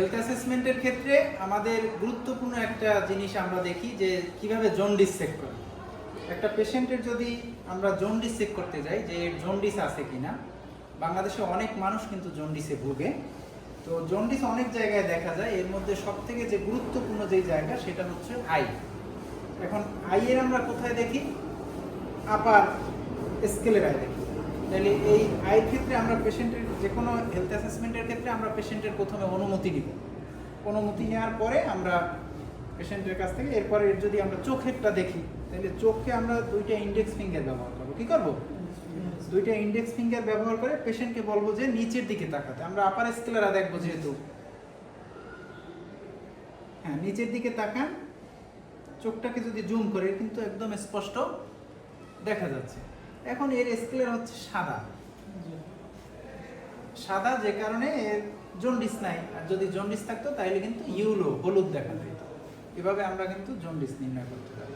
Health অ্যাসেসমেন্টের ক্ষেত্রে আমাদের গুরুত্বপূর্ণ একটা জিনিস আমরা দেখি যে কীভাবে জন্ডিস চেক করি একটা পেশেন্টের যদি আমরা জন্ডিস চেক করতে যাই যে এর জন্ডিস আছে কিনা, বাংলাদেশে অনেক মানুষ কিন্তু জন্ডিসে ভুগে। তো জন্ডিস অনেক জায়গায় দেখা যায়, এর মধ্যে সব থেকে যে গুরুত্বপূর্ণ যে জায়গা সেটা হচ্ছে আই এখন আইয়ের আমরা কোথায় দেখি? আপার স্কেলের আই দেখি। তাহলে এই আয়ের ক্ষেত্রে আমরা পেশেন্টের যে কোনো হেলথ অ্যাসেসমেন্টের ক্ষেত্রে আমরা পেশেন্টের প্রথমে অনুমতি নিব অনুমতি নেওয়ার পরে আমরা পেশেন্টের কাছ থেকে, এরপরে যদি আমরা চোখেরটা দেখি, তাহলে চোখকে আমরা দুইটা ইন্ডেক্স ফিঙ্গার ব্যবহার করব। কি করব? দুইটা ইন্ডেক্স ফিঙ্গার ব্যবহার করে পেশেন্টকে বলব যে নিচের দিকে তাকাতে। আমরা আপার স্কেলারা দেখব যেহেতু। হ্যাঁ নিচের দিকে তাকান। চোখটাকে যদি জুম করে, কিন্তু একদম স্পষ্ট দেখা যাচ্ছে। এখন এর স্কেলের হচ্ছে সাদা। সাদা যে কারণে এর জন্ডিস নাই। আর যদি জন্ডিস থাকতো তাহলে কিন্তু ইউলো, হলুদ দেখা যেত। এভাবে আমরা কিন্তু জন্ডিস নির্ণয় করতে পারি।